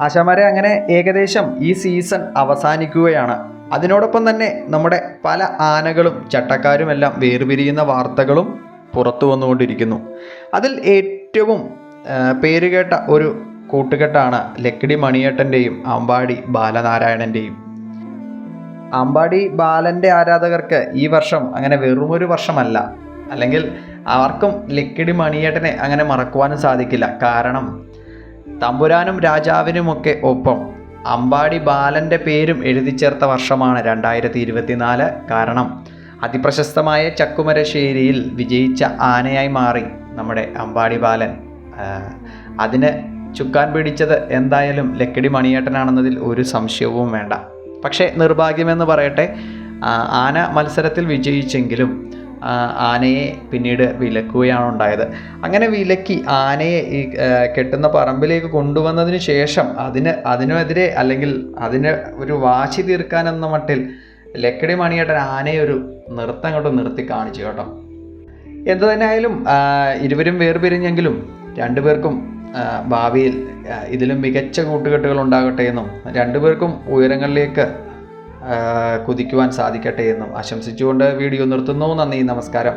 ആശാമാരെ അങ്ങനെ ഏകദേശം ഈ സീസൺ അവസാനിക്കുകയാണ്. അതിനോടൊപ്പം തന്നെ നമ്മുടെ പല ആനകളും ചട്ടക്കാരുമെല്ലാം വേർപിരിയുന്ന വാർത്തകളും പുറത്തു വന്നുകൊണ്ടിരിക്കുന്നു. അതിൽ ഏറ്റവും പേരുകേട്ട ഒരു കൂട്ടുകെട്ടാണ് ലക്കിടി മണിയേട്ടന്റെയും അമ്പാടി ബാലനാരായണന്റെയും അമ്പാടി ബാലന്റെ ആരാധകർക്ക് ഈ വർഷം അങ്ങനെ വെറുമൊരു വർഷമല്ല. അല്ലെങ്കിൽ ആർക്കും ലക്കിടി മണിയേട്ടനെ അങ്ങനെ മറക്കുവാനും സാധിക്കില്ല. കാരണം തമ്പുരാനും രാജാവിനുമൊക്കെ ഒപ്പം. അമ്പാടി ബാലന്റെ പേരും എഴുതി ചേർത്ത വർഷമാണ് രണ്ടായിരത്തി ഇരുപത്തിനാല് കാരണം. അതിപ്രശസ്തമായ ചക്കുമരശ്ശേരിയിൽ വിജയിച്ച ആനയായി മാറി നമ്മുടെ അമ്പാടി ബാലൻ. അതിന് ചുക്കാൻ പിടിച്ചത് എന്തായാലും ലക്കിടി മണിയേട്ടനാണെന്നതിൽ ഒരു സംശയവും വേണ്ട. പക്ഷേ നിർഭാഗ്യമെന്ന് പറയട്ടെ ആന മത്സരത്തിൽ വിജയിച്ചെങ്കിലും ആനയെ പിന്നീട് വിലക്കുകയാണ് ഉണ്ടായത്. അങ്ങനെ വിലക്കി ആനയെ ഈ കെട്ടുന്ന പറമ്പിലേക്ക് കൊണ്ടുവന്നതിന് ശേഷം അതിന് അതിനെതിരെ അല്ലെങ്കിൽ അതിന് ഒരു വാശി തീർക്കാൻ എന്ന മട്ടിൽ ലക്കടി മണിയേട്ടൻ ആനയെ ഒരു നൃത്തം കേട്ടോ നിർത്തി കാണിച്ചു കേട്ടോ. എന്തു തന്നെയായാലും ഇരുവരും വേർപിരിഞ്ഞെങ്കിലും രണ്ടുപേർക്കും ഭാവിയിൽ ഇതിലും മികച്ച കൂട്ടുകെട്ടുകൾ ഉണ്ടാകട്ടെ എന്നും രണ്ടുപേർക്കും ഉയരങ്ങളിലേക്ക് കുതിക്കുവാൻ സാധിക്കട്ടെ എന്നും ആശംസിച്ചുകൊണ്ട് വീഡിയോ നിർത്തുന്നു. നന്ദി നമസ്കാരം.